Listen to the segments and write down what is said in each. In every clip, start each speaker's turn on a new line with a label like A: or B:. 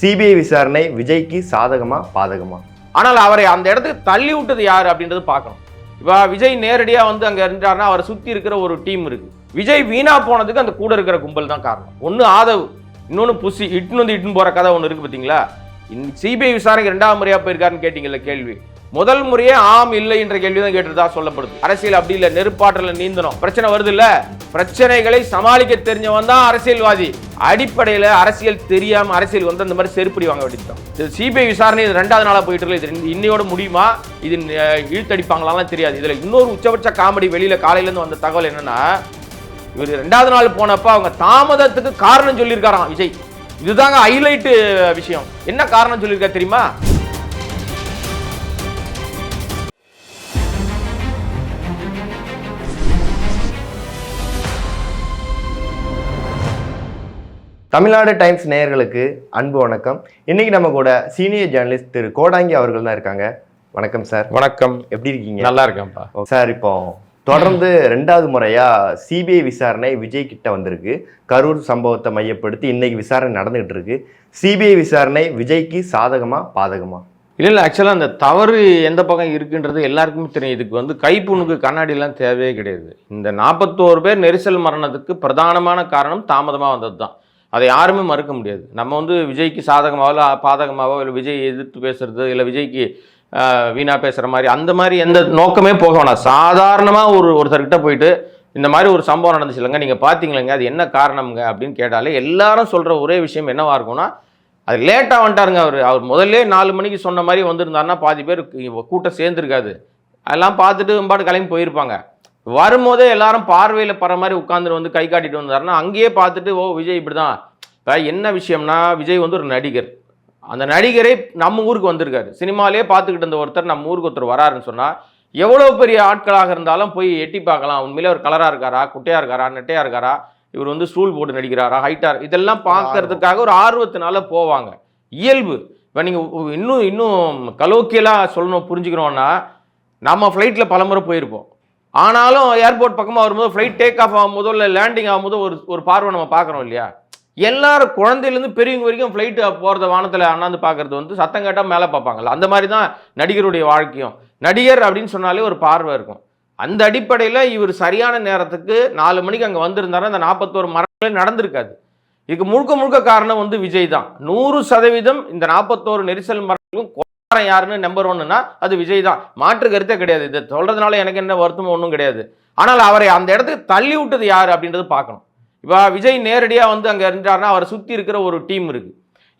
A: CBI விசாரணை விஜய்க்கு சாதகமா பாதகமா?
B: ஆனால் அவரை அந்த இடத்துக்கு தள்ளி விட்டது யார் அப்படின்றது பார்க்கணும். இப்போ விஜய் நேரடியாக வந்து அங்கே இருந்தாருன்னா அவரை சுற்றி இருக்கிற ஒரு டீம் இருக்கு. விஜய் வீணா போனதுக்கு அந்த கூட இருக்கிற கும்பல் தான் காரணம். ஒன்று ஆதவ் இன்னொன்று புசி இட்டுன்னு வந்து இட்டுன்னு போகிற கதை ஒன்று இருக்குது பார்த்தீங்களா சிபிஐ விசாரணைக்கு ரெண்டாவது முறையாக போயிருக்காருன்னு கேட்டிங்கல்ல கேள்வி. முதல் முறையே ஆம் இல்லை என்ற கேள்வி தான் கேட்டதா சொல்லப்படுது. அரசியல் அப்படி இல்லை நெருப்பாற்றல நீந்தணும். பிரச்சனை வருது இல்ல பிரச்சனைகளை சமாளிக்க தெரிஞ்சவன் தான் அரசியல்வாதி. அடிப்படையில் அரசியல் தெரியாம அரசியல் வந்து அந்த மாதிரி செருப்படி வாங்க வேண்டியதுதான் இது சிபிஐ விசாரணை இது ரெண்டாவது நாளா போயிட்டு இருக்கு. இது இன்னையோட முடியுமா? இது அஹ், இழுத்தடிப்பாங்களாலாம் தெரியாது. இதுல இன்னொரு உச்சபட்ச காமெடி வெளியில காலையில இருந்து வந்த தகவல் என்னன்னா இவர் ரெண்டாவது நாள் போனப்ப அவங்க தாமதத்துக்கு காரணம் சொல்லியிருக்காராம் விஜய். இதுதாங்க ஹைலைட்டு விஷயம். என்ன காரணம் சொல்லியிருக்காரு தெரியுமா?
A: தமிழ்நாடு டைம்ஸ் நேயர்களுக்கு அன்பு வணக்கம். இன்னைக்கு நம்ம கூட சீனியர் ஜேர்னலிஸ்ட் திரு கோடாங்கி அவர்கள் தான் இருக்காங்க. வணக்கம் சார்.
B: வணக்கம்.
A: எப்படி இருக்கீங்க?
B: நல்லா இருக்கேன்ப்பா.
A: சார் இப்போ தொடர்ந்து ரெண்டாவது முறையா சிபிஐ விசாரணை விஜய் கிட்ட வந்திருக்கு. கரூர் சம்பவத்தை மையப்படுத்தி இன்னைக்கு விசாரணை நடந்துகிட்டு இருக்கு. சிபிஐ விசாரணை விஜய்க்கு சாதகமா பாதகமா?
B: இல்லை இல்லை ஆக்சுவலாக அந்த தவறு எந்த பக்கம் இருக்குன்றது எல்லாருக்குமே தெரியும். இதுக்கு வந்து கைப்புண்ணுக்கு கண்ணாடிலாம் தேவையே கிடையாது. இந்த நாற்பத்தோரு பேர் நெரிசல் மரணத்துக்கு பிரதானமான காரணம் தாமதமாக வந்தது தான் அதை யாருமே மறுக்க முடியாது. நம்ம வந்து விஜய்க்கு சாதகமாவோ இல்லை பாதகமாவோ இல்லை விஜய் எதிர்த்து பேசுறது இல்லை விஜய்க்கு வீணாக பேசுகிற மாதிரி அந்த மாதிரி எந்த நோக்கமே போக வேணாம். சாதாரணமாக ஒரு ஒருத்தர்கிட்ட போயிட்டு இந்த மாதிரி ஒரு சம்பவம் நடந்துச்சு இல்லைங்க நீங்கள் பார்த்தீங்களேங்க அது என்ன காரணம்ங்க அப்படின்னு கேட்டாலே எல்லாரும் சொல்கிற ஒரே விஷயம் என்னவாக இருக்கும்னா அது லேட்டாக வந்துட்டாருங்க அவர். அவர் முதல்ல நாலு மணிக்கு சொன்ன மாதிரி வந்திருந்தாருன்னா பாதி பேர் கூட்டம் சேர்ந்துருக்காது. அதெல்லாம் பார்த்துட்டு பாட்டு கிளம்பி போயிருப்பாங்க. வரும்போதே எல்லாரும் பார்வையில் பற மாதிரி உட்காந்துட்டு வந்து கை காட்டிட்டு வந்தாருன்னா அங்கேயே பார்த்துட்டு ஓ விஜய் இப்படி தான் இப்போ என்ன விஷயம்னா விஜய் வந்து ஒரு நடிகர். அந்த நடிகரை நம்ம ஊருக்கு வந்திருக்காரு. சினிமாலே பார்த்துக்கிட்டு இருந்த ஒருத்தர் நம்ம ஊருக்கு ஒருத்தர் வராருன்னு சொன்னால் எவ்வளோ பெரிய ஆட்களாக இருந்தாலும் போய் எட்டி பார்க்கலாம். உண்மையிலே ஒரு கலராக இருக்காரா? குட்டையாக இருக்காரா? நெட்டையாக இருக்காரா? இவர் வந்து ஸ்டூல் போட்டு நடிக்கிறாரா? ஹைட்டாக இதெல்லாம் பார்க்கறதுக்காக ஒரு ஆர்வத்தினால போவாங்க. இயல்பு. இப்போ நீங்கள் இன்னும் இன்னும் கலோக்கியலாக சொல்லணும் புரிஞ்சுக்கிறோன்னா நம்ம ஃப்ளைட்டில் பலமுறை போயிருப்போம். ஆனாலும் ஏர்போர்ட் பக்கமாக வரும்போது ஃப்ளைட் டேக் ஆஃப் ஆகும்போதோ இல்லை லேண்டிங் ஆகும்போதோ ஒரு ஒரு பார்வை நம்ம பார்க்குறோம் இல்லையா? எல்லாரும் குழந்தையிலேருந்து பெரியவங்க வரைக்கும் ஃப்ளைட்டு போகிறத வானத்தில் அண்ணாந்து பார்க்கறது வந்து சத்தம் கேட்டால் மேலே பார்ப்பாங்கல்ல. அந்த மாதிரி தான் நடிகருடைய வாழ்க்கையும். நடிகர் அப்படின்னு சொன்னாலே ஒரு பார்வை இருக்கும். அந்த அடிப்படையில் இவர் சரியான நேரத்துக்கு நாலு மணிக்கு அங்கே வந்திருந்தாரு. அந்த நாற்பத்தோரு மரணங்களே நடந்திருக்காது. இதுக்கு முழுக்க முழுக்க காரணம் வந்து விஜய் தான். நூறு சதவீதம் இந்த நாற்பத்தோரு நெரிசல் மரங்களும் காரணம் யாருன்னு நம்பர் ஒன்னுனா அது விஜய் தான். மாற்று கருத்தே கிடையாது. இதை சொல்றதுனால எனக்கு என்ன வருத்தமும் ஒன்றும் கிடையாது. ஆனால் அவரை அந்த இடத்துக்கு தள்ளி விட்டது யார் அப்படின்றது பார்க்கணும். இப்போ விஜய் நேரடியாக வந்து அங்கே இருந்தாருன்னா அவரை சுற்றி இருக்கிற ஒரு டீம் இருக்கு.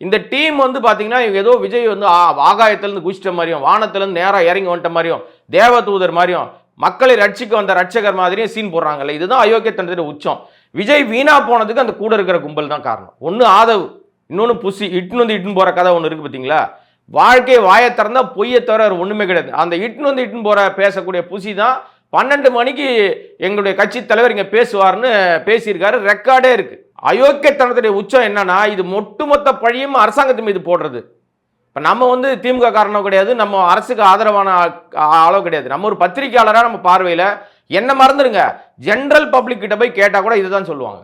B: இந்த டீம் வந்து பார்த்தீங்கன்னா ஏதோ விஜய் வந்து ஆகாயத்திலேருந்து குதிச்சிட்ட மாதிரியும் வானத்திலேருந்து நேராக இறங்கி வந்துட்ட மாதிரியும் தேவதூதர் மாதிரியும் மக்களை ரட்சிக்க வந்த ரட்சகர் மாதிரியும் சீன் போடுறாங்கல்ல. இதுதான் அயோக்கியத்தனத்தின் உச்சம். விஜய் வீணா போனதுக்கு அந்த கூட இருக்கிற கும்பல் தான் காரணம். ஒன்று ஆதவ் இன்னொன்று புசி இட்டுன்னு வந்து இட்டுன்னு போகிற கதை ஒன்று இருக்குது பார்த்தீங்களா வாழ்க்கை வாயை திறந்தால் பொய்யை தவிர ஒன்றுமே கிடையாது. அந்த இட்டுன்னு வந்து இட்டுன்னு போகிற பேசக்கூடிய புசி தான் பன்னெண்டு மணிக்கு எங்களுடைய கட்சி தலைவர் இங்கே பேசுவார்னு பேசியிருக்காரு. ரெக்கார்டே இருக்குது அயோக்கியத்தனத்துடைய உச்சம் என்னன்னா இது ஒட்டுமொத்த பழியும் அரசாங்கத்து மீது போடுறது. இப்போ நம்ம வந்து திமுக காரணம் கிடையாது நம்ம அரசுக்கு ஆதரவான அளவு ஆளோ கிடையாது. நம்ம ஒரு பத்திரிக்கையாளராக நம்ம பார்வையில் என்ன மறந்துடுங்க ஜென்ரல் பப்ளிக் கிட்ட போய் கேட்டால் கூட இதுதான் சொல்லுவாங்க.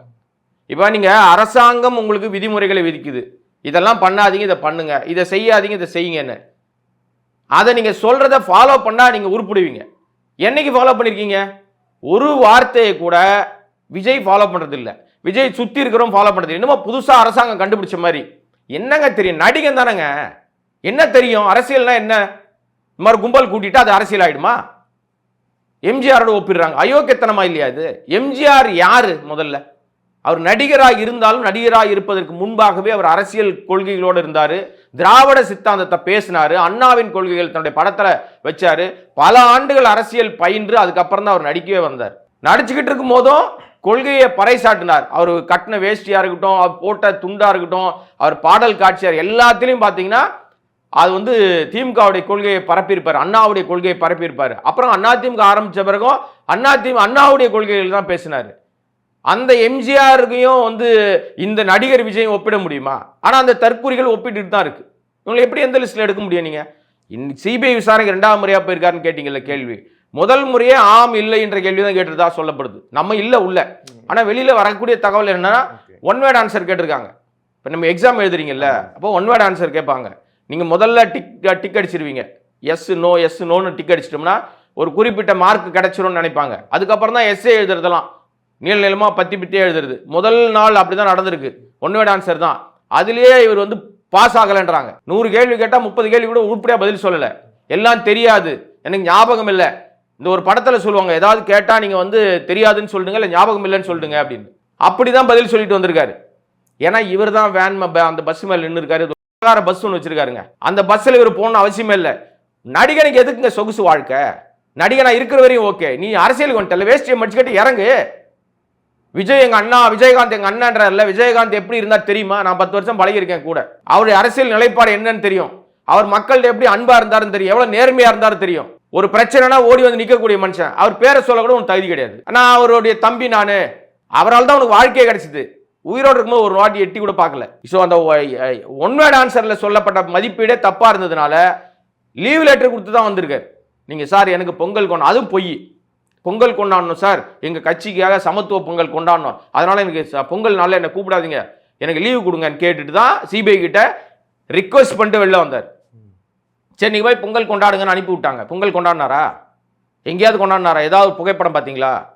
B: இப்போ நீங்கள் அரசாங்கம் உங்களுக்கு விதிமுறைகளை விதிக்குது. இதெல்லாம் பண்ணாதீங்க இதை பண்ணுங்க. இதை செய்யாதீங்க இதை செய்யுங்கன்னு அதை நீங்கள் சொல்கிறத ஃபாலோ பண்ணால் நீங்கள் உருப்பிடுவீங்க. என்னைக்கு ஃபாலோ பண்ணியிருக்கீங்க ஒரு வார்த்தையை கூட விஜய் ஃபாலோ பண்ணுறதில்ல விஜய் சுற்றி இருக்கிறவங்க ஃபாலோ பண்ணுறது என்னமோ புதுசாக அரசாங்கம் கண்டுபிடிச்ச மாதிரி. என்னங்க தெரியும்? நடிகன் தானேங்க. என்ன தெரியும்? அரசியல்னா என்ன? இந்த மாதிரி கும்பல் கூட்டிட்டு அது அரசியல் ஆயிடுமா? எம்ஜிஆரோட ஒப்பிடுறாங்க. அயோக்கியத்தனமா இல்லையா இது? எம்ஜிஆர் யாரு முதல்ல? அவர் நடிகராக இருந்தாலும் நடிகராக இருப்பதற்கு முன்பாகவே அவர் அரசியல் கொள்கைகளோடு இருந்தார். திராவிட சித்தாந்தத்தை பேசினார். அண்ணாவின் கொள்கைகள் தன்னுடைய படத்தில் வச்சார். பல ஆண்டுகள் அரசியல் பயின்று அதுக்கப்புறம் தான் அவர் நடிக்கவே வந்தார். நடிச்சுக்கிட்டு இருக்கும் போதும் கொள்கையை பறைசாட்டினார் அவர் கட்டின வேஷ்டியாக இருக்கட்டும் அவர் போட்ட துண்டாக இருக்கட்டும் அவர் பாடல் காட்சியார் எல்லாத்துலேயும் பார்த்தீங்கன்னா அது வந்து திமுகவுடைய கொள்கையை பரப்பியிருப்பார். அண்ணாவுடைய கொள்கையை பரப்பியிருப்பார். அப்புறம் அண்ணா திமுக ஆரம்பித்த பிறகும் அண்ணா திமுக அண்ணாவுடைய கொள்கைகள் தான் பேசினார். அந்த எம்ஜிஆருக்கையும் வந்து இந்த நடிகர் விஜயம் ஒப்பிட முடியுமா? ஆனால் அந்த தற்கூறிகள் ஒப்பிட்டுட்டு தான் இருக்கு. இவங்களை எப்படி எந்த லிஸ்ட்டில் எடுக்க முடியும் நீங்கள் இன் சிபிஐ விசாரணைக்கு ரெண்டாவது முறையாக போயிருக்காருன்னு கேட்டீங்கல்ல கேள்வி. முதல் முறையே ஆம் இல்லை என்ற கேள்வி தான் கேட்டதா சொல்லப்படுது. நம்ம இல்லை உள்ள. ஆனால் வெளியில் வரக்கூடிய தகவல் என்னன்னா ஒன் வேர்ட் ஆன்சர் கேட்டிருக்காங்க. இப்போ இப்போ நம்ம எக்ஸாம் எழுதுறீங்கல்ல அப்போ ஒன் வேர்ட் ஆன்சர் கேட்பாங்க. நீங்கள் முதல்ல டிக் டிக் அடிச்சிருவீங்க. எஸ் நோ எஸ் நோன்னு டிக் அடிச்சிட்டோம்னா ஒரு குறிப்பிட்ட மார்க் கிடைச்சிரும்னு நினைப்பாங்க. அதுக்கப்புறம் தான் எஸ்ஏ எழுதுறதெல்லாம். நீள நிலமாக பத்தி பித்தியே எழுதுறது. முதல் நாள் அப்படி தான் நடந்திருக்கு. ஒன் வேர்ட் ஆன்சர் தான். அதுலேயே இவர் வந்து பாஸ் ஆகலைன்றாங்க. நூறு கேள்வி கேட்டால் முப்பது கேள்வி கூட உருப்படியாக பதில் சொல்லலை. எல்லாம் தெரியாது. எனக்கு ஞாபகம் இல்லை. இந்த ஒரு படத்தில் சொல்லுவாங்க ஏதாவது கேட்டால் நீங்கள் வந்து தெரியாதுன்னு சொல்லுங்க இல்லை ஞாபகம் இல்லைன்னு சொல்லுங்க அப்படின்னு. அப்படி தான் பதில் சொல்லிட்டு வந்திருக்காரு. ஏன்னா இவர் தான் வேன் அந்த பஸ் மேலே நின்று இருக்காரு. பஸ் ஒன்று வச்சிருக்காருங்க. அந்த பஸ்ஸில் இவர் போகணும்னு அவசியமே இல்லை. நடிகனுக்கு எதுக்குங்க சொகுசு வாழ்க்கை? நடிகனா இருக்கிற வரையும் ஓகே நீ அரசியலுக்கு வந்துட்டல வேஷ்டியை மடிச்சுக்கிட்டு இறங்கு. விஜய் எங்க அண்ணா விஜயகாந்த் எங்க அண்ணன்றல விஜயகாந்த் எப்படி இருந்தா தெரியுமா? நான் பத்து வருஷம் பழகிருக்கேன் கூட. அவருடைய அரசியல் நிலைப்பாடு என்னன்னு தெரியும். அவர் மக்கள்கிட்ட எப்படி அன்பா இருந்தாருன்னு தெரியும். எவ்வளவு நேர்மையா இருந்தாலும் தெரியும். ஒரு பிரச்சனைனா ஓடி வந்து நிக்கக்கூடிய மனுஷன். அவர் பேரை சொல்ல கூட உனக்கு தகுதி கிடையாது. நான் அவருடைய தம்பி நானு அவரால் தான் உனக்கு வாழ்க்கையே கிடைச்சது. உயிரோடு இருக்கும்போது ஒரு வாட்டி எட்டி கூட பார்க்கல. ஸோ அந்த ஒன் வேர்ட் ஆன்சர்ல சொல்லப்பட்ட மதிப்பீடே தப்பா இருந்ததுனால லீவ் லெட்டர் கொடுத்து தான் வந்திருக்காரு. நீங்க சார் எனக்கு பொங்கல் கொண்டு அதுவும் பொய். பொங்கல் கொண்டாடணும் சார். எங்கள் கட்சிக்காக சமத்துவ பொங்கல் கொண்டாடணும். அதனால் எனக்கு ச- பொங்கல் நாளில் என்னை கூப்பிடாதீங்க. எனக்கு லீவு கொடுங்கன்னு கேட்டுட்டு தான் சிபிஐ கிட்ட ரிக்வஸ்ட் பண்ணிட்டு வெளில வந்தார். சரி நீங்கள் போய் பொங்கல் கொண்டாடுங்கன்னு அனுப்பி விட்டாங்க. பொங்கல் கொண்டாடினாரா? எங்கேயாவது கொண்டாடினாரா? ஏதாவது புகைப்படம் பார்த்தீங்களா?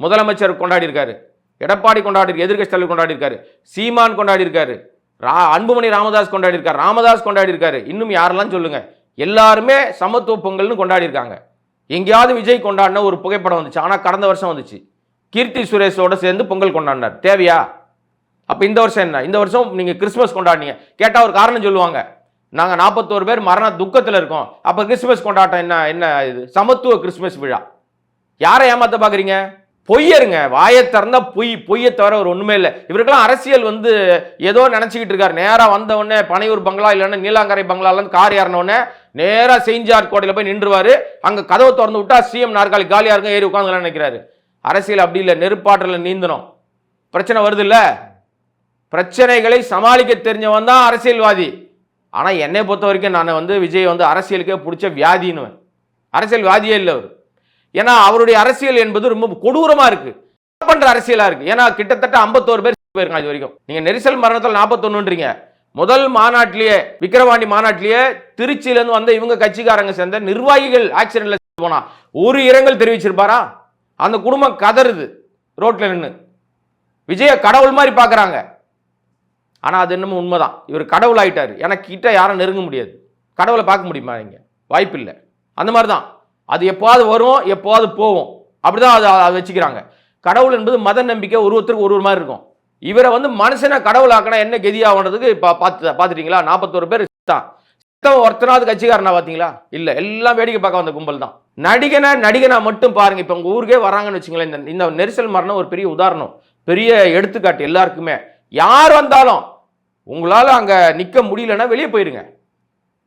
B: முதலமைச்சர் கொண்டாடி இருக்காரு எடப்பாடி கொண்டாடி எதிர்கட்சி தலைவர் கொண்டாடி இருக்காரு சீமான் கொண்டாடி இருக்காரு ரா அன்புமணி ராமதாஸ் கொண்டாடி இருக்காரு ராமதாஸ் கொண்டாடி இருக்காரு இன்னும் யாரெல்லாம் சொல்லுங்க. எல்லாருமே சமத்துவ பொங்கல்னு கொண்டாடி இருக்காங்க எங்கேயாவது விஜய் கொண்டாடின ஒரு புகைப்படம் வந்துச்சு. ஆனால் கடந்த வருஷம் வந்துச்சு. கீர்த்தி சுரேஷோட சேர்ந்து பொங்கல் கொண்டாடினார். தேவையா? அப்போ இந்த வருஷம் என்ன? இந்த வருஷம் நீங்கள் கிறிஸ்மஸ் கொண்டாடினீங்க. கேட்டால் ஒரு காரணம் சொல்லுவாங்க. நாங்கள் நாற்பத்தோரு பேர் மரண துக்கத்தில் இருக்கோம். அப்போ கிறிஸ்மஸ் கொண்டாட்டம் என்ன என்ன இது? சமத்துவ கிறிஸ்மஸ் விழா. யாரை ஏமாத்த பார்க்குறீங்க பொய்யருங்க. வாயை திறந்தா பொய் பொய்யை தவிர ஒரு ஒன்றுமே இல்லை. இவருக்கெல்லாம் அரசியல் வந்து ஏதோ நினச்சிக்கிட்டு இருக்காரு. நேராக வந்தவுடனே பனையூர் பங்களா இல்லைன்னா நீலாங்கரை பங்களாலேருந்து கார் ஏறினோடனே நேராக செஞ்சார் கோட்டையில் போய் நின்றுவார். அங்கே கதவை திறந்து விட்டா சிஎம் நாற்காலி காலியாக இருக்கும் ஏறி உட்காந்துலாம் நினைக்கிறாரு. அரசியல் அப்படி இல்லை நெருப்பாற்றல நீந்தணும். பிரச்சனை வருது இல்லை? பிரச்சனைகளை சமாளிக்க தெரிஞ்சவன் தான் அரசியல்வாதி. ஆனால் என்னை பொறுத்த வரைக்கும் நான் வந்து விஜய் வந்து அரசியலுக்கே பிடிச்ச வியாதின்னு அரசியல்வாதியே இல்லை அவர். ஏன்னா அவருடைய அரசியல் என்பது ரொம்ப கொடூரமாக இருக்குது பண்ணுற அரசியலாக இருக்குது ஏன்னா கிட்டத்தட்ட 51 பேர் போயிருக்காங்க இது வரைக்கும். நீங்கள் நெரிசல் மரணத்தில் நாற்பத்தொன்னுன்றீங்க முதல் மாநாட்டிலேயே விக்கிரவாண்டி மாநாட்டிலேயே திருச்சியிலேருந்து வந்த இவங்க கட்சிக்காரங்க சேர்ந்த நிர்வாகிகள் ஆக்சிடென்ட்ல போனா ஒரு இரங்கல் தெரிவிச்சிருப்பாரா? அந்த குடும்பம் கதறுது ரோட்ல நின்று விஜய கடவுள் மாதிரி பார்க்குறாங்க ஆனால் அது என்னமோ உண்மைதான். இவர் கடவுள் ஆகிட்டார் எனக்கு கிட்ட யாரும் நெருங்க முடியாது. கடவுளை பார்க்க முடியுமா இங்கே? வாய்ப்பு இல்லை அந்த மாதிரி தான் அது எப்போவாது வரும் எப்போவாது போகும். அப்படிதான் அதை அதை வச்சுக்கிறாங்க. கடவுள் என்பது மத நம்பிக்கை ஒரு ஒருத்தருக்கு ஒரு ஒரு மாதிரி இருக்கும். இவரை வந்து மனுஷனை கடவுளாக்கினா என்ன கெதியாகன்றதுக்கு இப்போ பார்த்து பார்த்துட்டீங்களா? நாற்பத்தோரு பேர் தான் சித்தம் ஒருத்தனாவது கட்சிக்காரனா பார்த்தீங்களா? இல்லை எல்லாம் வேடிக்கை பார்க்க வந்த கும்பல் தான். நடிகனை நடிகனா மட்டும் பாருங்க இப்போ உங்கள் ஊருக்கே வராங்கன்னு வச்சுங்களேன் இந்த இந்த நெரிசல் மரணம் ஒரு பெரிய உதாரணம். பெரிய எடுத்துக்காட்டு எல்லாருக்குமே. யார் வந்தாலும் உங்களால் அங்கே நிற்க முடியலன்னா வெளியே போயிருங்க.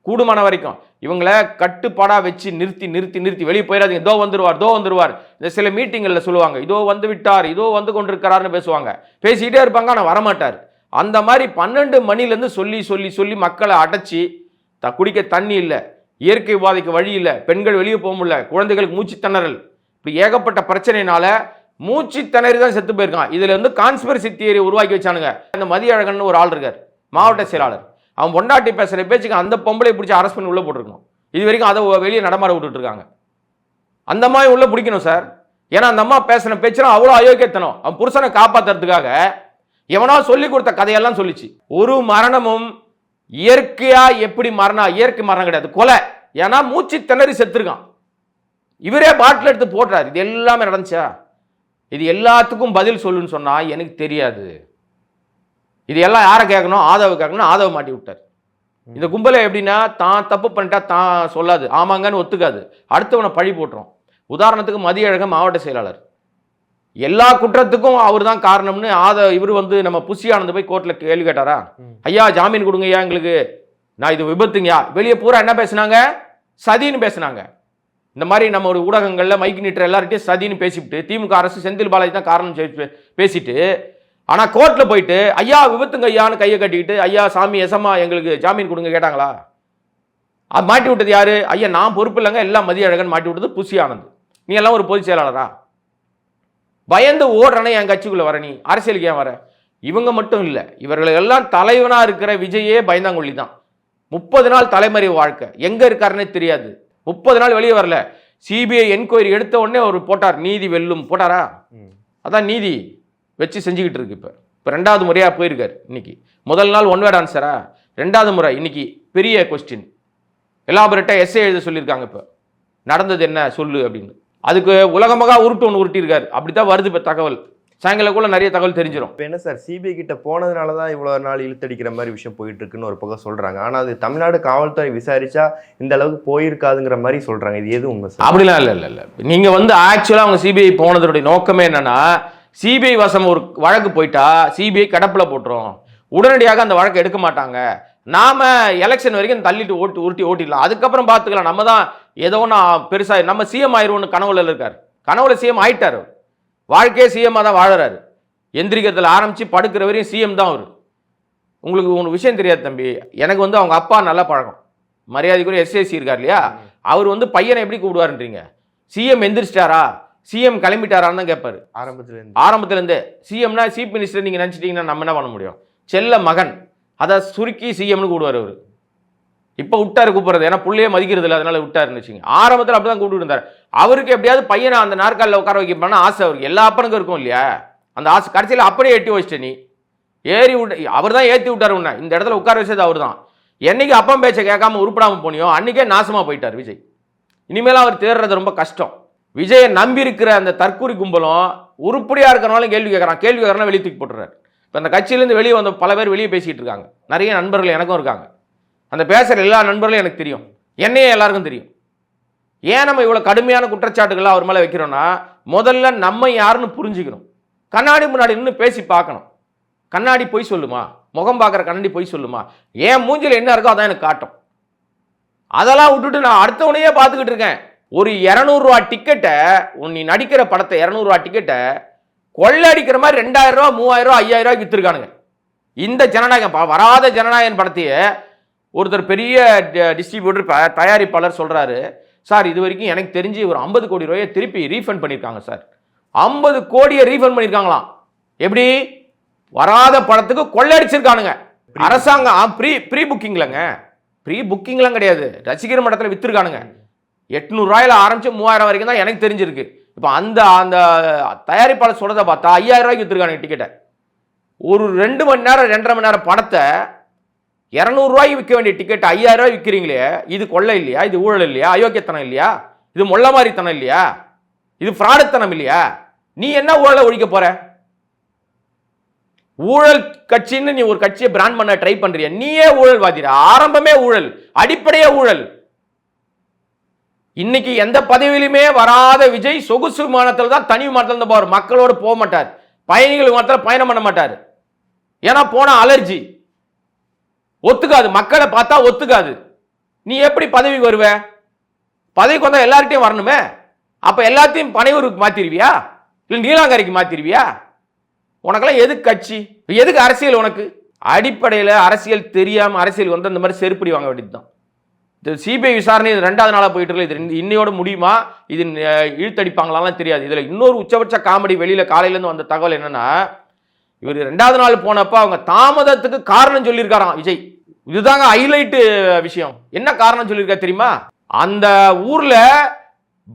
B: கூடுமான வரைக்கும். இவங்கள கட்டுப்பாடாக வச்சு நிறுத்தி நிறுத்தி நிறுத்தி வெளியே போயிடாதீங்க. இதோ வந்துருவார் இதோ வந்துருவார். இந்த சில மீட்டிங்களில் சொல்லுவாங்க இதோ வந்து விட்டார் இதோ வந்து கொண்டிருக்கிறார்னு பேசுவாங்க. பேசிக்கிட்டே இருப்பாங்க ஆனால் வரமாட்டார். அந்த மாதிரி பன்னெண்டு மணிலேருந்து சொல்லி சொல்லி சொல்லி மக்களை அடைச்சி த குடிக்க தண்ணி இல்லை இயற்கை உபாதைக்கு வழி இல்லை பெண்கள் வெளியே போக முடியல குழந்தைகளுக்கு மூச்சு திணறல் இப்படி ஏகப்பட்ட பிரச்சனைனால மூச்சு திணறி தான் செத்து போயிருக்கான். இதுல இருந்து கான்ஸ்பிரசி தியரி உருவாக்கி வச்சானுங்க. அந்த மதியழகன் ஒரு ஆள் இருக்கார் மாவட்ட செயலாளர். அவன் பொண்டாட்டி பேசுகிற பேச்சுக்கு அந்த பொம்பளை பிடிச்சி அரெஸ்ட் பண்ணி உள்ளே போட்டிருக்கணும். இது வரைக்கும் அதை வெளியே நடமாட விட்டுட்டுருக்காங்க. அந்த மாதிரி உள்ளே பிடிக்கணும் சார். ஏன்னா அந்த அம்மா பேசின பேச்சுனா அவ்வளோ அயோக்கியத்தனம். அவன் புருஷனை காப்பாத்துறதுக்காக எவனோ சொல்லி கொடுத்த கதையெல்லாம் சொல்லிச்சு. ஒரு மரணமும் இயற்கையாக எப்படி மரணம் இயற்கை மரணம் கிடையாது. கொலை. ஏன்னா மூச்சு திணறி செத்துருக்கான். இவரே பாட்டில் எடுத்து போடுறாரு இது எல்லாமே நடந்துச்சா? இது எல்லாத்துக்கும் பதில் சொல்லுன்னு சொன்னால் எனக்கு தெரியாது. இது எல்லாம் யாரை கேட்கணும்? ஆதவ கேட்கணும் ஆதவ மாட்டி விட்டார். இந்த கும்பலை எப்படின்னா தான் தப்பு பண்ணிட்டா தான் சொல்லாது. ஆமாங்கன்னு ஒத்துக்காது. அடுத்தவனை பழி போட்டுரும். உதாரணத்துக்கு மதியழகன் மாவட்ட செயலாளர். எல்லா குற்றத்துக்கும் அவர் தான் காரணம்னு ஆத இவர் வந்து நம்ம புஷி ஆனந்த் போய் கோர்ட்டில் கேள்வி கேட்டாரா? ஐயா ஜாமீன் கொடுங்க ஐயா எங்களுக்கு. நான் இது விபத்துங்கய்யா. வெளியே பூரா என்ன பேசுனாங்க? சதின்னு பேசுனாங்க. இந்த மாதிரி நம்ம ஒரு ஊடகங்களில் மைக் நீட்டர் எல்லார்கிட்டையும் சதின்னு பேசிவிட்டு திமுக அரசு செந்தில் பாலாஜி தான் காரணம் பேசிட்டு ஆனால் கோர்ட்டில் போயிட்டு ஐயா விபத்துங்க ஐயான்னு கையை கட்டிக்கிட்டு ஐயா சாமி எசமா எங்களுக்கு ஜாமீன் கொடுங்க கேட்டாங்களா? அது மாட்டி விட்டது யாரு? ஐயா நான் பொறுப்பு இல்லைங்க எல்லாம் மதிய அழகன் மாட்டி விட்டது புஷி ஆனந்த். நீ எல்லாம் ஒரு பொதுச் செயலாளரா? பயந்து ஓடுறனே என் கட்சிக்குள்ள வர நீ. அரசியலுக்கு ஏன் வர? இவங்க மட்டும் இல்லை இவர்கள் எல்லாம் தலைவனா இருக்கிற விஜயே பயந்தாங்கொள்ளி தான். முப்பது நாள் தலைமறை வாழ்க்கை. எங்க இருக்காருன்னே தெரியாது. முப்பது நாள் வெளியே வரல. சிபிஐ என்கொயரி எடுத்த உடனே ஒரு போட்டார். நீதி வெல்லும். போட்டாரா. அதான் நீதி. வச்சு செஞ்சுக்கிட்டு இருக்கு இப்போ. இப்போ ரெண்டாவது முறையாக போயிருக்காரு இன்னைக்கு. முதல் நாள் ஒன் வேர்ட் ஆன்சரா ரெண்டாவது முறை இன்னைக்கு பெரிய கொஸ்டின் எலாபரேட்டாக எஸ்ஏ எழுத சொல்லியிருக்காங்க இப்போ. நடந்தது என்ன? சொல்லு அப்படின்னு. அதுக்கு உலகமாக உருட்டு ஒன்று உருட்டியிருக்காரு. அப்படி தான் வருது இப்போ தகவல். சாயங்காலக்குள்ள நிறைய தகவல் தெரிஞ்சிடும்
A: இப்போ என்ன சார்? சிபிஐ கிட்ட போனதுனால தான் இவ்வளோ நாள் இழுத்தடிக்கிற மாதிரி விஷயம் போயிட்டு இருக்குன்னு ஒரு பக்கம் சொல்றாங்க. ஆனா அது தமிழ்நாடு காவல்துறை விசாரிச்சா இந்த அளவுக்கு போயிருக்காதுங்கிற மாதிரி சொல்றாங்க. இது எது சார்?
B: அப்படிலாம் இல்லை இல்லை இல்லை. நீங்கள் வந்து ஆக்சுவலாக அவங்க சிபிஐ போனதனுடைய நோக்கமே என்னன்னா சிபிஐ வசம் ஒரு வழக்கு போயிட்டா சிபிஐ கடப்பில் போட்டுரும். உடனடியாக அந்த வழக்கை எடுக்க மாட்டாங்க. நாம எலெக்ஷன் வரைக்கும் தள்ளிட்டு ஓட்டு உருட்டி ஓட்டிடலாம். அதுக்கப்புறம் பார்த்துக்கலாம். நம்ம தான் ஏதோ நான் பெருசாக நம்ம சிஎம் ஆயிடுவோம்னு கனவுல இருக்கார். கனவுல சிஎம் ஆயிட்டார். வாழ்க்கையே சிஎம்மாக தான் வாழறாரு. எந்திரிக்கிறதுல ஆரம்பித்து படுக்கிற வரையும் சிஎம் தான் அவர். உங்களுக்கு ஒன்று விஷயம் தெரியாது தம்பி. எனக்கு வந்து அவங்க அப்பா நல்ல பழக்கம். மரியாதைக்குரிய எஸ்ஏசி இருக்கார் இல்லையா? அவர் வந்து பையனை எப்படி கூப்பிடுவாருன்றீங்க? சிஎம் எந்திரிச்சிட்டாரா? சிஎம் கிளம்பிட்டாரான்னு தான் கேட்பாரு
A: ஆரம்பத்துல இருந்து
B: ஆரம்பத்துலேருந்தே சிஎம்னா சீஃப் மினிஸ்டர் நீங்கள் நினச்சிட்டிங்கன்னா நம்ம என்ன பண்ண முடியும்? செல்ல மகன். அதை சுருக்கி சிஎம்னு கூடுவார் அவர். இப்போ விட்டாரு கூப்பிடுறது. ஏன்னா புள்ளையே மதிக்கிறது இல்லை அதனால விட்டாருன்னு வச்சுங்க ஆரம்பத்தில் அப்படி தான் கூப்பிட்டு இருந்தார். அவருக்கு எப்படியாவது பையனை அந்த நாற்காலில் உட்கார வைக்கணும்னு ஆசை அவருக்கு. எல்லா அப்பனுக்கும் இருக்கும் இல்லையா? அந்த ஆசை கடைசியில் அப்படியே எட்டி வச்சிட்ட நீ. ஏறி விட்டு அவர் தான் ஏற்றி விட்டார் உன்னை. இந்த இடத்துல உட்கார வச்சது அவர் தான். என்னைக்கு அப்பம் பேச்சை கேட்காம உருப்படாமல் போனியோ அன்றைக்கே நாசமாக போயிட்டார் விஜய். இனிமேல் அவர் தேடுறது ரொம்ப கஷ்டம். விஜயை நம்பி இருக்கிற அந்த தற்கூரி கும்பலும் உருப்படியாக இருக்கிறனாலும் கேள்வி கேட்குறான் கேள்வி கேட்கறான் வெளியே தூக்கி போட்டுறாரு. இப்போ அந்த கட்சியிலேருந்து வெளியே வந்த பல பேர் வெளியே பேசிகிட்டு இருக்காங்க. நிறைய நண்பர்கள் எனக்கும் இருக்காங்க. அந்த பேசுகிற எல்லா நண்பர்களும் எனக்கு தெரியும். என்னையே எல்லாருக்கும் தெரியும். ஏன் நம்ம இவ்வளோ கடுமையான குற்றச்சாட்டுகளை அவர் மேலே வைக்கிறோன்னா முதல்ல நம்ம யாருன்னு புரிஞ்சுக்கணும். கண்ணாடி முன்னாடி நின்று பேசி பார்க்கணும். கண்ணாடி பொய் சொல்லுமா? முகம் பார்க்குற கண்ணாடி பொய் சொல்லுமா? ஏன் மூஞ்சில் என்ன இருக்கோ அதான் எனக்கு காட்டும். அதெல்லாம் விட்டுட்டு நான் அடுத்தவனையே பார்த்துக்கிட்டு இருக்கேன். ஒரு இரநூறுவா டிக்கெட்டை நீ நடிக்கிற படத்தை இரநூறுவா டிக்கெட்டை கொள்ளடிக்கிற மாதிரி ரெண்டாயிரம் ரூபா மூவாயிரம் ரூபா ஐயாயிரம் ரூபாய்க்கு விற்றுருக்கானுங்க இந்த ஜனநாயகம் வராத ஜனநாயகன் படத்தையே ஒருத்தர் பெரிய டிஸ்ட்ரிபியூட்டர் தயாரிப்பாளர் சொல்கிறாரு சார் இது வரைக்கும் எனக்கு தெரிஞ்சு ஒரு ஐம்பது கோடி ரூபாயை திருப்பி ரீஃபண்ட் பண்ணியிருக்காங்க சார். ஐம்பது கோடியை ரீஃபண்ட் பண்ணியிருக்காங்களாம் எப்படி? வராத படத்துக்கு கொள்ளடிச்சிருக்கானுங்க அரசாங்கம் ப்ரீ ப்ரீ புக்கிங்லங்க ப்ரீ புக்கிங்லாம் கிடையாது. ரசிகர் மட்டத்தில் விற்றுருக்கானுங்க எட்நூறுரூவாயில் ஆரம்பித்து மூவாயிரம் வரைக்கும் தான் எனக்கு தெரிஞ்சிருக்கு. இப்போ அந்த அந்த தயாரிப்பாளர் சொல்கிறத பார்த்தா ஐயாயிரம் ரூபாய்க்கு விற்றுருக்கானுங்க டிக்கெட்டை ஒரு ரெண்டு மணி நேரம் ரெண்டரை மணி நேரம் படத்தை இரநூறுவாய்க்கு விற்க வேண்டிய டிக்கெட் ஐயாயிரம் ரூபாய் விற்கிறீங்களே இது கொள்ளை இல்லையா இது ஊழல் இல்லையா அயோக்கியத்தனம் இல்லையா இது மொள்ள மாதிரித்தனம் இல்லையா இது ஃப்ராடுத்தனம் இல்லையா நீ என்ன ஊழலை ஒழிக்க போற? ஊழல் கட்சின்னு நீ ஒரு கட்சியை பிராண்ட் பண்ண ட்ரை பண்றிய? நீயே ஊழல்வாதிடா. ஆரம்பமே ஊழல் அடிப்படையே ஊழல். இன்னைக்கு எந்த பதவியிலுமே வராத விஜய் சொகுசு விமானத்தில் தான் தனி விமானத்தில் தான் போவார் மக்களோடு போக மாட்டார். பயணிகள் விமானத்தில் பயணம் பண்ண மாட்டார். ஏன்னா போனால் அலர்ஜி. ஒத்துக்காது. மக்களை பார்த்தா ஒத்துக்காது. நீ எப்படி பதவிக்கு வருவ? பதவிக்கு வந்தால் எல்லார்கிட்டையும் வரணுமே. அப்போ எல்லாத்தையும் பனையூருக்கு மாற்றிடுவியா இல்லை நீலாங்கரைக்கு மாற்றிடுவியா உனக்கெல்லாம் எதுக்கு கட்சி? எதுக்கு அரசியல் உனக்கு? அடிப்படையில் அரசியல் தெரியாமல் அரசியல் வந்து அந்த மாதிரி செருப்படி வாங்க வேண்டியது தான் இது சிபிஐ விசாரணை இது ரெண்டாவது நாளாக போயிட்டு இருக்கு. இது இன்னையோட முடியுமா? இது இழுத்தடிப்பாங்களாலாம் தெரியாது. இதில் இன்னொரு உச்சபட்ச காமெடி வெளியில் காலையிலேருந்து வந்த தகவல் என்னென்னா இவர் ரெண்டாவது நாள் போனப்போ அவங்க தாமதத்துக்கு காரணம் சொல்லியிருக்காராம் விஜய். இதுதாங்க ஹைலைட்டு விஷயம். என்ன காரணம் சொல்லியிருக்கா தெரியுமா? அந்த ஊரில்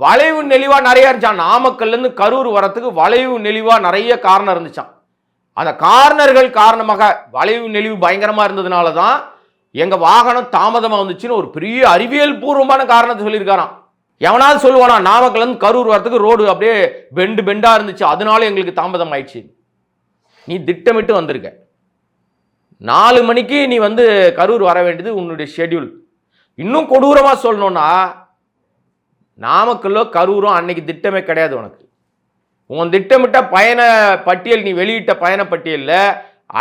B: வளைவு நெளிவாக நிறைய இருந்துச்சான் நாமக்கல்லேருந்து கரூர் வரத்துக்கு வளைவு நெளிவாக நிறைய காரணம் இருந்துச்சான் அந்த கார்னர்கள் காரணமாக வளைவு நெளிவு பயங்கரமாக இருந்ததுனால தான் எங்கள் வாகனம் தாமதமாக வந்துச்சுன்னு ஒரு பெரிய அறிவியல் பூர்வமான காரணத்தை சொல்லியிருக்காராம். எவனாவது சொல்லுவானா நாமக்கல்லேருந்து கரூர் வரத்துக்கு ரோடு அப்படியே பெண்டு பெண்டாக இருந்துச்சு அதனால எங்களுக்கு தாமதம் ஆயிடுச்சு. நீ திட்டமிட்டு வந்திருக்க. நாலு மணிக்கு நீ வந்து கரூர் வர வேண்டியது உன்னுடைய ஷெட்யூல் இன்னும் கொடூரமாக சொல்லணும்னா நாமக்கல்லோ கரூரும் அன்னைக்கு திட்டமே கிடையாது உனக்கு. உன் திட்டமிட்ட பயண பட்டியல் நீ வெளியிட்ட பயண பட்டியலில்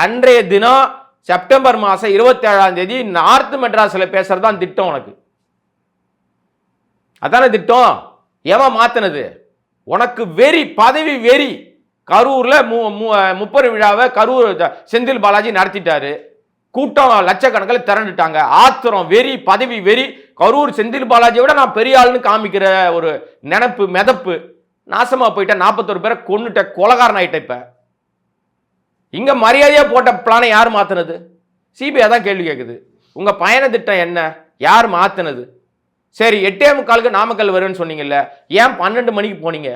B: அன்றைய தினம் செப்டம்பர் மாதம் இருபத்தேழாம் தேதி நார்த் மெட்ராஸில் பேசுறது தான் திட்டம் உனக்கு. அதானே திட்டம்? எவன் மாத்தினது? உனக்கு வெறி பதவி வெறி. கரூரில் மு மு- விழாவை கரூர் செந்தில் பாலாஜி நடத்திட்டாரு. கூட்டம் லட்சக்கணக்கில் திரண்டுட்டாங்க. ஆத்திரம் வெறி பதவி வெறி. கரூர் செந்தில் பாலாஜியை விட நான் பெரிய ஆளுன்னு காமிக்கிற ஒரு நினப்பு மிதப்பு. நாசமாக போயிட்டேன். நாற்பத்தொரு பேரை கொண்டுட்ட கொலகாரன் ஆகிட்டேன் இப்போ. இங்கே மரியாதையாக போட்ட பிளானை யார் மாற்றினது சிபிஐ தான் கேள்வி கேட்குது உங்கள் பயண திட்டம் என்ன? யார் மாற்றினது சரி எட்டே முக்காலுக்கு நாமக்கல் வருவேன்னு சொன்னீங்கல்ல ஏன் பன்னெண்டு மணிக்கு போனீங்க?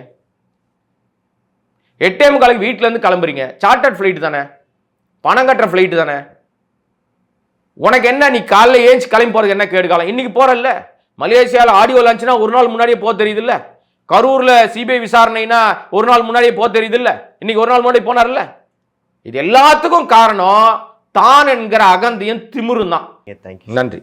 B: எட்டே முக்காலுக்கு வீட்டிலேருந்து கிளம்புறீங்க. சார்ட்டர்ட் ஃப்ளைட்டு தானே? பணம் கட்டுற ஃப்ளைட்டு தானே? உனக்கு என்ன நீ காலைல ஏஞ்சி கிளம்பி போறது என்ன கேடு காலம்? இன்றைக்கி போறல்ல? மலேசியாவில் ஆடியோ லான்ச்சுனா ஒரு நாள் முன்னாடியே போக தெரியுதுல்ல? கரூரில் சிபிஐ விசாரணைனா ஒரு நாள் முன்னாடியே போக தெரியுதுல்ல? இன்னைக்கு ஒரு நாள் முன்னாடி போனார்ல இது எல்லாத்துக்கும் காரணம் தான் என்கிற அகந்தியும் திமிரும் தான்
A: தேங்க்யூ
B: நன்றி.